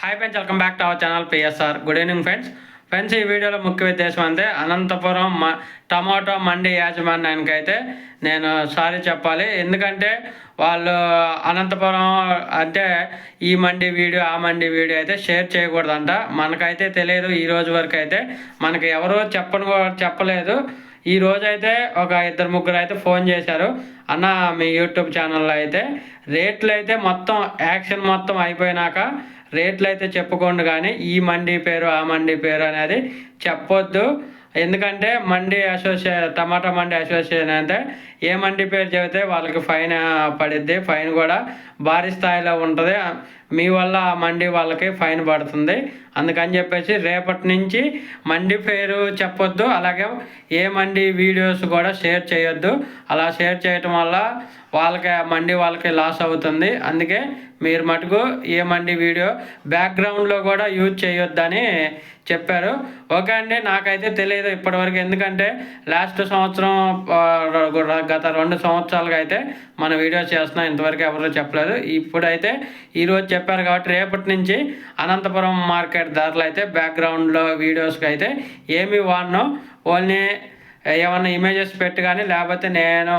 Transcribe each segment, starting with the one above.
Hi friends welcome back to our channel PSR good evening friends friends ఈ వీడియోలో ముఖ్య ఉద్దేశం అంటే అనంతపురం మ టమాటో మండి యాజమాన్యానికి అయితే నేను సారీ చెప్పాలి. ఎందుకంటే వాళ్ళు అనంతపురం అంటే ఈ మండి వీడియో ఆ మండి వీడియో అయితే షేర్ చేయకూడదంట. మనకైతే తెలియదు ఈ రోజు వరకు అయితే మనకి ఎవరో చెప్పను కూడా చెప్పలేదు. ఈ రోజు అయితే ఒక ఇద్దరు ముగ్గురు అయితే ఫోన్ చేశారు. అన్న మీ యూట్యూబ్ ఛానల్లో అయితే రేట్లు అయితే మొత్తం యాక్షన్ మొత్తం అయిపోయినాక రేట్లు అయితే చెప్పుకోండి కానీ ఈ మండి పేరు ఆ మండి పేరు అనేది చెప్పొద్దు. ఎందుకంటే మండి అసోసియే టమాటా మండి అసోసియేషన్ అంటే ఏ మండి పేరు చెబితే వాళ్ళకి ఫైన్ పడిద్ది. ఫైన్ కూడా భారీ స్థాయిలో ఉంటుంది. మీ వల్ల ఆ మండీ వాళ్ళకి ఫైన్ పడుతుంది. అందుకని చెప్పేసి రేపటి నుంచి మండి పేరు చెప్పొద్దు. అలాగే ఏ మండి వీడియోస్ కూడా షేర్ చేయొద్దు. అలా షేర్ చేయటం వల్ల వాళ్ళకి మండీ వాళ్ళకి లాస్ అవుతుంది. అందుకే మీరు మటుకు ఏ మండి వీడియో బ్యాక్గ్రౌండ్లో కూడా యూజ్ చేయొద్దని చెప్పారు. ఓకే అండి నాకైతే తెలియదు ఇప్పటివరకు. ఎందుకంటే లాస్ట్ సంవత్సరం గత రెండు సంవత్సరాలుగా అయితే మన వీడియోస్ చేస్తున్నాం. ఇంతవరకు ఎవరు చెప్పలేదు. ఇప్పుడైతే ఈరోజు చెప్పారు కాబట్టి రేపటి నుంచి అనంతపురం మార్కెట్ ధరలు అయితే బ్యాక్గ్రౌండ్లో వీడియోస్కి అయితే ఏమి వాడినో. ఓన్లీ ఏమన్నా ఇమేజెస్ పెట్టు కానీ లేకపోతే నేను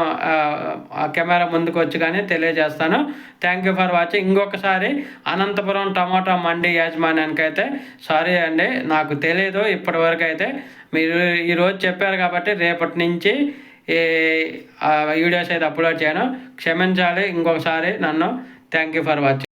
కెమెరా ముందుకు వచ్చి కానీ తెలియజేస్తాను. థ్యాంక్ యూ ఫర్ వాచింగ్ ఇంకొకసారి అనంతపురం టమాటా మండి యాజమాన్యానికి అయితే సారీ అండి నాకు తెలియదు ఇప్పటివరకు అయితే మీరు ఈరోజు చెప్పారు కాబట్టి రేపటి నుంచి ఈ వీడియోస్ అయితే అప్లోడ్ చేయను. క్షమించాలి. ఇంకొకసారి నన్ను థ్యాంక్ యూ ఫర్ వాచింగ్